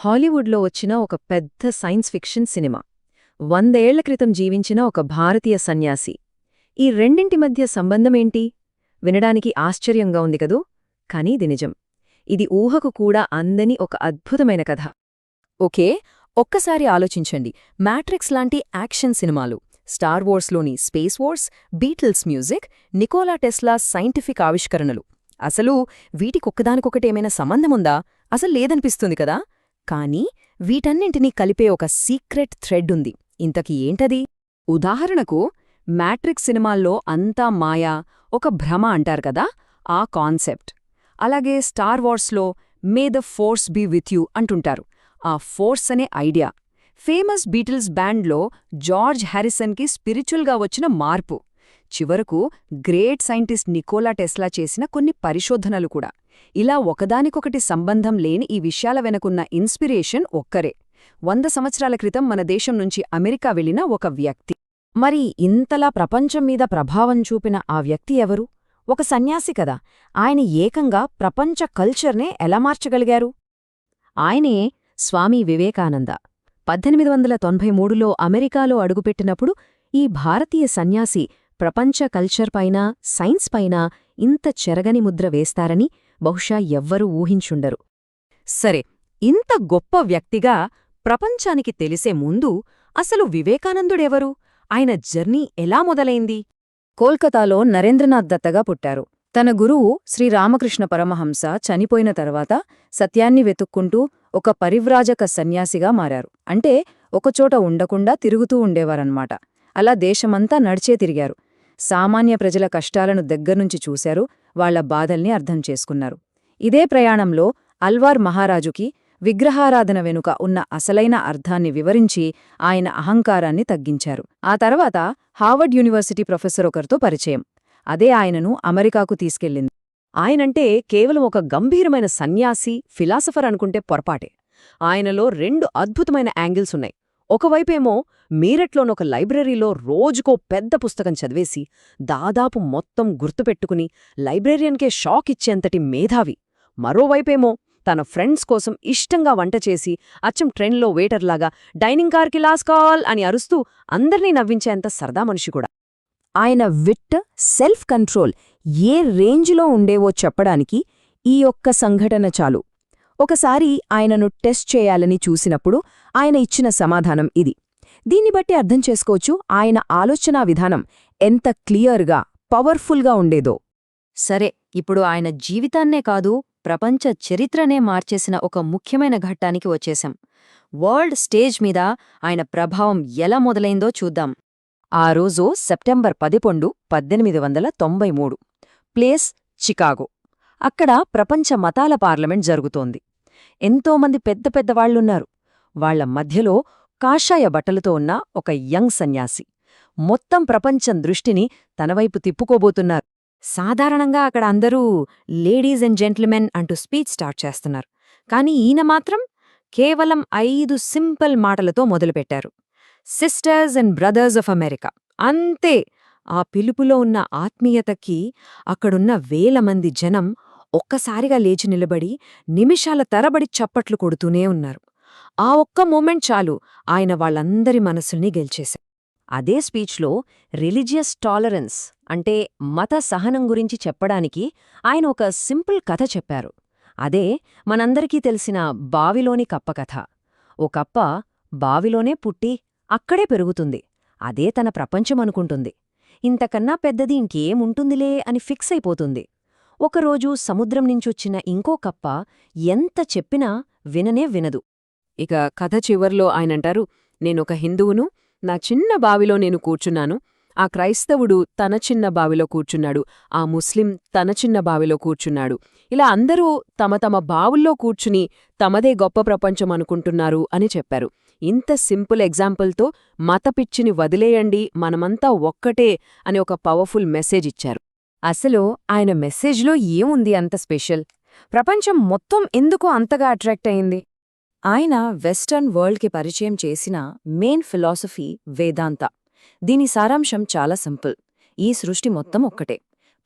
హాలీవుడ్లో వచ్చిన ఒక పెద్ద సైన్స్ ఫిక్షన్ సినిమా. వందేళ్ళ క్రితం జీవించిన ఒక భారతీయ సన్యాసి. ఈ రెండింటి మధ్య సంబంధమేంటి? వినడానికి ఆశ్చర్యంగా ఉంది కదూ? కానీ ఇది నిజం. ఇది ఊహకు కూడా అందని ఒక అద్భుతమైన కథ. ఓకే ఒక్కసారి ఆలోచించండి. మ్యాట్రిక్స్ లాంటి యాక్షన్ సినిమాలు. Star వార్స్లోని space wars Beatles music Nikola Tesla scientific ఆవిష్కరణలు. అసలు వీటికొక్కదానికొకటేమైనా సంబంధముందా? అసలు లేదనిపిస్తుంది కదా? కానీ వీటన్నింటినీ కలిపే ఒక సీక్రెట్ థ్రెడ్ ఉంది. ఇంతకీ ఏంటది? ఉదాహరణకు మ్యాట్రిక్స్ సినిమాల్లో అంతా మాయా ఒక భ్రమ అంటారు కదా ఆ కాన్సెప్ట్. అలాగే Star వార్స్లో may the force be with you అంటుంటారు. ఆ ఫోర్స్ అనే ఐడియా. ఫేమస్ బీటిల్స్ బ్యాండ్లో జార్జ్ హ్యారిసన్కి స్పిరిచువల్గా వచ్చిన మార్పు. చివరకు గ్రేట్ సైంటిస్ట్ నికోలా టెస్లా చేసిన కొన్ని పరిశోధనలు కూడా. ఇలా ఒకదానికొకటి సంబంధం లేని ఈ విషయాల వెనకున్న ఇన్స్పిరేషన్ ఒక్కరే. వంద సంవత్సరాల క్రితం మన దేశం నుంచి అమెరికా వెళ్ళిన ఒక వ్యక్తి. మరి ఇంతలా ప్రపంచం మీద ప్రభావం చూపిన ఆ వ్యక్తి ఎవరు? ఒక సన్యాసి కదా. ఆయన ఏకంగా ప్రపంచ కల్చర్నే ఎలా మార్చగలిగారు? ఆయనే స్వామి వివేకానంద. పద్దెనిమిది వందల తొంభై మూడులో అమెరికాలో అడుగుపెట్టినప్పుడు ఈ భారతీయ సన్యాసి ప్రపంచ కల్చర్ పైన సైన్స్ పైన ఇంత చెరగని ముద్ర వేస్తారని బహుశా ఎవ్వరూ ఊహించుండరు. సరే ఇంత గొప్ప వ్యక్తిగా ప్రపంచానికి తెలిసే ముందు అసలు వివేకానందుడెవరు? ఆయన జర్నీ ఎలా మొదలైంది? కోల్కతాలో నరేంద్రనాథ్ దత్తగా పుట్టారు. తన గురువు శ్రీరామకృష్ణ పరమహంస చనిపోయిన తర్వాత సత్యాన్ని వెతుక్కుంటూ ఒక పరివ్రాజక సన్యాసిగా మారారు. అంటే ఒకచోట ఉండకుండా తిరుగుతూ ఉండేవారన్మాట అలా దేశమంతా నడిచే తిరిగారు. సామాన్య ప్రజల కష్టాలను దగ్గర్నుంచి చూశారు వాళ్ళ బాధల్ని అర్థం చేసుకున్నారు. ఇదే ప్రయాణంలో అల్వార్ మహారాజుకి విగ్రహారాధన వెనుక ఉన్న అసలైన అర్థాన్ని వివరించి ఆయన అహంకారాన్ని తగ్గించారు. ఆ తర్వాత హార్వర్డ్ యూనివర్సిటీ ప్రొఫెసర్ ఒకరితో పరిచయం. అదే ఆయనను అమెరికాకు తీసుకెళ్ళింది. ఆయనంటే కేవలం ఒక గంభీరమైన సన్యాసి ఫిలాసఫర్ అనుకుంటే పొరపాటే. ఆయనలో రెండు అద్భుతమైన యాంగిల్స్ ఉన్నాయి. ఒకవైపేమో మీరట్లోనొక లైబ్రరీలో రోజుకో పెద్ద పుస్తకం చదివేసి దాదాపు మొత్తం గుర్తుపెట్టుకుని లైబ్రేరియన్కే షాక్ ఇచ్చేంతటి మేధావి. మరోవైపేమో తన ఫ్రెండ్స్ కోసం ఇష్టంగా వంట చేసి అచ్చం ట్రైన్లో వెయిటర్లాగా డైనింగ్ కార్కి లాస్ కాల్ అని అరుస్తూ అందర్నీ నవ్వించేంత సరదా మనిషి కూడా. ఆయన విట్ సెల్ఫ్ కంట్రోల్ ఏ రేంజ్లో ఉండేవో చెప్పడానికి ఈ ఒక్క సంఘటన చాలు. ఒకసారి ఆయనను టెస్ట్ చేయాలని చూసినప్పుడు ఆయన ఇచ్చిన సమాధానం ఇది. దీన్ని బట్టి అర్థం చేసుకోవచ్చు ఆయన ఆలోచనా విధానం ఎంత క్లియర్గా పవర్ఫుల్గా ఉండేదో. సరే ఇప్పుడు ఆయన జీవితాన్నే కాదు ప్రపంచ చరిత్రనే మార్చేసిన ఒక ముఖ్యమైన ఘట్టానికి వచ్చేశాం. వరల్డ్ స్టేజ్ మీద ఆయన ప్రభావం ఎలా మొదలైందో చూద్దాం. ఆ రోజు సెప్టెంబర్ పదిపొండు పద్దెనిమిది వందల తొంభై మూడు. Place Chicago. అక్కడ ప్రపంచ మతాల పార్లమెంట్ జరుగుతోంది. ఎంతోమంది పెద్ద పెద్దవాళ్ళున్నారు వాళ్ళ మధ్యలో కాషాయ బట్టలతో ఉన్న ఒక యంగ్ సన్యాసి. మొత్తం ప్రపంచం దృష్టిని తనవైపు తిప్పుకోబోతున్నారు. సాధారణంగా అక్కడ అందరూ లేడీస్ అండ్ జెంట్ల్మెన్ అంటూ స్పీచ్ స్టార్ట్ చేస్తున్నారు. కానీ ఈయన మాత్రం కేవలం ఐదు సింపుల్ మాటలతో మొదలుపెట్టారు. Sisters and brothers of America. అంతే! ఆ పిలుపులో ఉన్న ఆత్మీయతకి అక్కడున్న వేల మంది జనం ఒక్కసారిగా లేచి నిలబడి నిమిషాల తరబడి చప్పట్లు కొడుతూనే ఉన్నారు. ఆ ఒక్క మూమెంట్ చాలు ఆయన వాళ్ళందరి మనసుల్ని గెలిచేశారు. అదే స్పీచ్లో రిలీజియస్ టాలరెన్స్ అంటే మత సహనం గురించి చెప్పడానికి ఆయన ఒక సింపుల్ కథ చెప్పారు. అదే మనందరికీ తెలిసిన బావిలోని కప్ప కథ. ఓ కప్ప బావిలోనే పుట్టి అక్కడే పెరుగుతుంది. అదే తన ప్రపంచమనుకుంటుంది ఇంతకన్నా పెద్దది ఇంకేముంటుందిలే అని ఫిక్స్ అయిపోతుంది. ఒకరోజు సముద్రం నుంచొచ్చిన ఇంకో కప్ప ఎంత చెప్పినా విననే వినదు. ఇక కథ చివర్లో ఆయనంటారు నేనొక హిందువును నా చిన్న బావిలో నేను కూర్చున్నాను. ఆ క్రైస్తవుడు తన చిన్న బావిలో కూర్చున్నాడు. ఆ ముస్లిం తన చిన్న బావిలో కూర్చున్నాడు. ఇలా అందరూ తమ తమ బావుల్లో కూర్చుని తమదే గొప్ప ప్రపంచం అనుకుంటున్నారు అని చెప్పారు. ఇంత సింపుల్ ఎగ్జాంపుల్తో మతపిచ్చిని వదిలేయండి మనమంతా ఒక్కటే అని ఒక పవర్ఫుల్ మెసేజ్ ఇచ్చారు. అసలు ఆయన మెసేజ్లో ఏముంది అంత స్పెషల్? ప్రపంచం మొత్తం ఎందుకు అంతగా అట్రాక్ట్ అయింది? ఆయన వెస్టర్న్ వరల్డ్కి పరిచయం చేసిన మెయిన్ ఫిలాసఫీ వేదాంత. దీని సారాంశం చాలా సింపుల్. ఈ సృష్టి మొత్తం ఒక్కటే.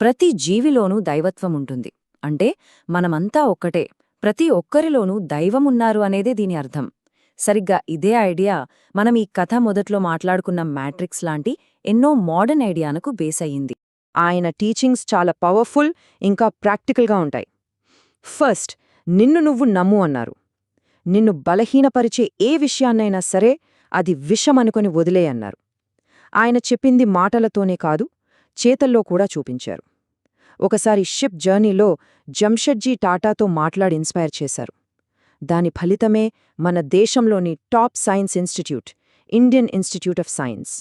ప్రతి జీవిలోనూ దైవత్వం ఉంటుంది. అంటే మనమంతా ఒక్కటే. ప్రతి ఒక్కరిలోనూ దైవమున్నారు అనేదే దీని అర్థం. సరిగ్గా ఇదే ఐడియా మనం ఈ కథ మొదట్లో మాట్లాడుకున్న మ్యాట్రిక్స్ లాంటి ఎన్నో మోడర్న్ ఐడియానకు బేస్ అయ్యింది. ఆయన టీచింగ్స్ చాలా పవర్ఫుల్ ఇంకా ప్రాక్టికల్గా ఉంటాయి. ఫస్ట్ నిన్ను నువ్వు నమ్ము అన్నారు. నిన్ను బలహీనపరిచే ఏ విషయాన్నైనా సరే అది విషమనుకొని వదిలేయన్నారు ఆయన చెప్పింది మాటలతోనే కాదు చేతల్లో కూడా చూపించారు. ఒకసారి షిప్ జర్నీలో జంషెడ్జీ టాటాతో మాట్లాడి ఇన్స్పైర్ చేశారు. దాని ఫలితమే మన దేశంలోని top science institute Indian Institute of Science.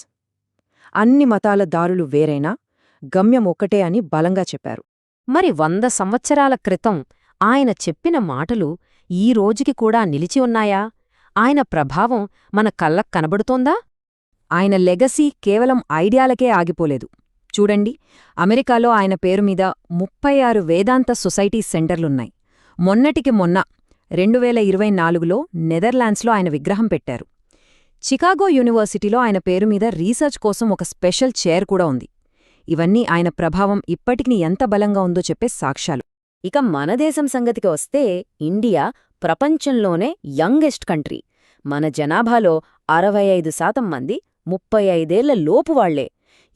అన్ని మతాల దారులు వేరైనా గమ్యం ఒక్కటే అని బలంగా చెప్పారు. మరి వంద సంవత్సరాల క్రితం ఆయన చెప్పిన మాటలు ఈ రోజుకి కూడా నిలిచి ఉన్నాయా? ఆయన ప్రభావం మన కళ్ళకు కనబడుతోందా? ఆయన లెగసీ కేవలం ఐడియాలకే ఆగిపోలేదు. చూడండి అమెరికాలో ఆయన పేరు మీద ముప్పై ఆరు వేదాంత సొసైటీ సెంటర్లున్నాయి. మొన్నటికి మొన్న రెండు వేల ఇరవై నాలుగులో నెదర్లాండ్స్లో ఆయన విగ్రహం పెట్టారు. చికాగో యూనివర్సిటీలో ఆయన పేరు మీద రీసెర్చ్ కోసం ఒక స్పెషల్ చైర్ కూడా ఉంది. ఇవన్నీ ఆయన ప్రభావం ఇప్పటికి ఎంత బలంగా ఉందో చెప్పే సాక్ష్యాలు. ఇక మన దేశం సంగతికి వస్తే ఇండియా ప్రపంచంలోనే యంగెస్ట్ కంట్రీ. మన జనాభాలో అరవై ఐదు శాతం మంది ముప్పై ఐదేళ్ళ లోపు వాళ్ళే.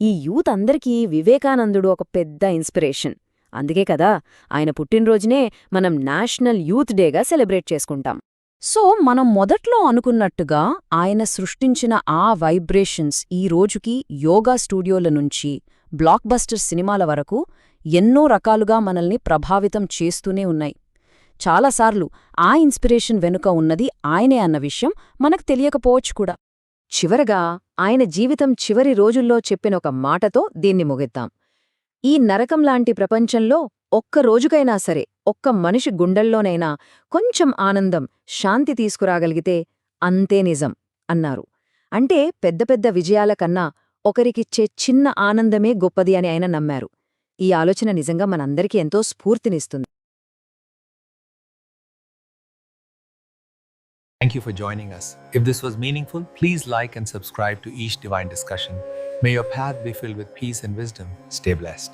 ఈ యూత్ అందరికీ వివేకానందుడు ఒక పెద్ద ఇన్స్పిరేషన్. అందుకే కదా ఆయన పుట్టినరోజునే మనం నేషనల్ యూత్ డేగా సెలబ్రేట్ చేసుకుంటాం. సో మనం మొదట్లో అనుకున్నట్టుగా ఆయన సృష్టించిన ఆ వైబ్రేషన్స్ ఈ రోజుకి యోగా స్టూడియోల నుంచి బ్లాక్ బస్టర్ సినిమాల వరకు ఎన్నో రకాలుగా మనల్ని ప్రభావితం చేస్తూనే ఉన్నాయి. చాలాసార్లు ఆ ఇన్స్పిరేషన్ వెనుక ఉన్నది ఆయనే అన్న విషయం మనకు తెలియకపోవచ్చు కూడా. చివరగా ఆయన జీవితం చివరి రోజుల్లో చెప్పిన ఒక మాటతో దీన్ని ముగిద్దాం. ఈ నరకం లాంటి ప్రపంచంలో ఒక్క రోజుకైనా సరే ఒక్క మనిషి గుండెల్లోనైనా కొంచెం ఆనందం శాంతి తీసుకురాగలిగితే అంతే నిజం అన్నారు. అంటే పెద్ద పెద్ద విజయాల కన్నా ఒకరికిచ్చే చిన్న ఆనందమే గొప్పది అని ఆయన నమ్మారు ఈ ఆలోచన నిజంగా మనందరికీ ఎంతో స్ఫూర్తినిస్తుంది Thank you for joining us. If this was meaningful, please like and subscribe to each divine discussion. May your path be filled with peace and wisdom. Stay blessed.